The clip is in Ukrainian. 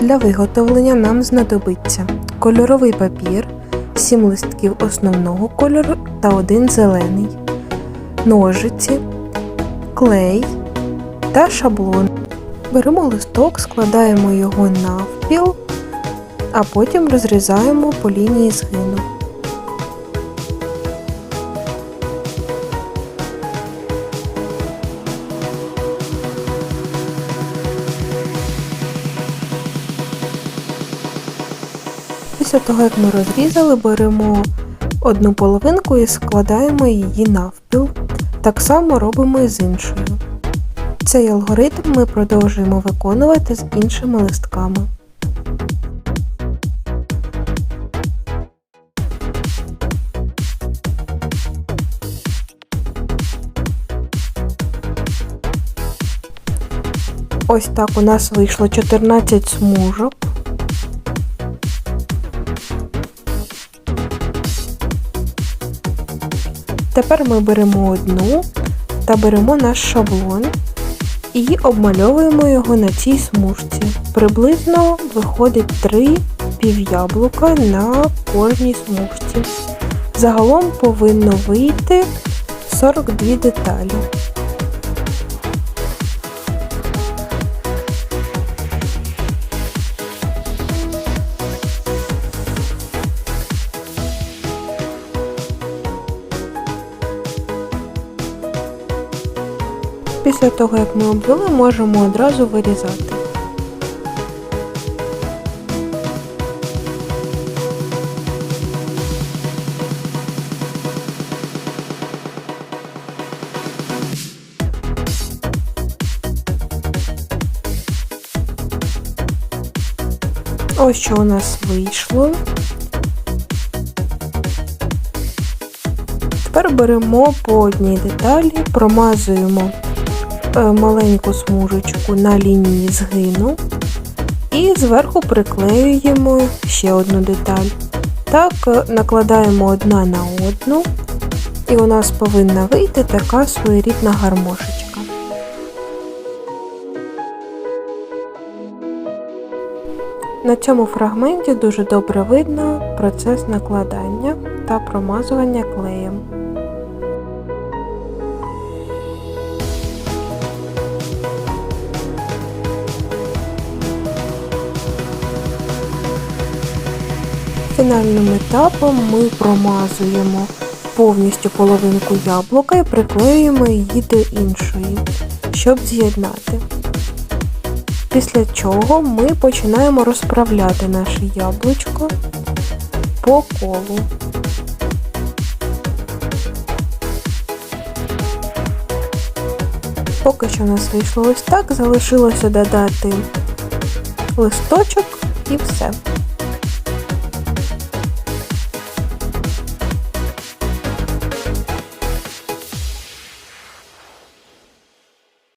Для виготовлення нам знадобиться кольоровий папір, 7 листків основного кольору та один зелений, ножиці, клей та шаблон. Беремо листок, складаємо його навпіл, а потім розрізаємо по лінії згину. Після того, як ми розрізали, беремо одну половинку і складаємо її навпіл. Так само робимо і з іншою. Цей алгоритм ми продовжуємо виконувати з іншими листками. Ось так у нас вийшло 14 смужок. Тепер ми беремо одну та беремо наш шаблон і обмальовуємо його на цій смужці. Приблизно виходить 3 пів'яблука на кожній смужці. Загалом повинно вийти 42 деталі. Після того, як ми обвели, можемо одразу вирізати. Ось що у нас вийшло. Тепер беремо по одній деталі, промазуємо маленьку смужечку на лінії згину і зверху приклеюємо ще одну деталь. Так, е, накладаємо одна на одну, і у нас повинна вийти така своєрідна гармошечка. На цьому фрагменті дуже добре видно процес накладання та промазування клеєм. Фінальним етапом ми промазуємо повністю половинку яблука і приклеюємо її до іншої, щоб з'єднати. Після чого ми починаємо розправляти наше яблучко по колу. Поки що у нас вийшло ось так, залишилося додати листочок і все.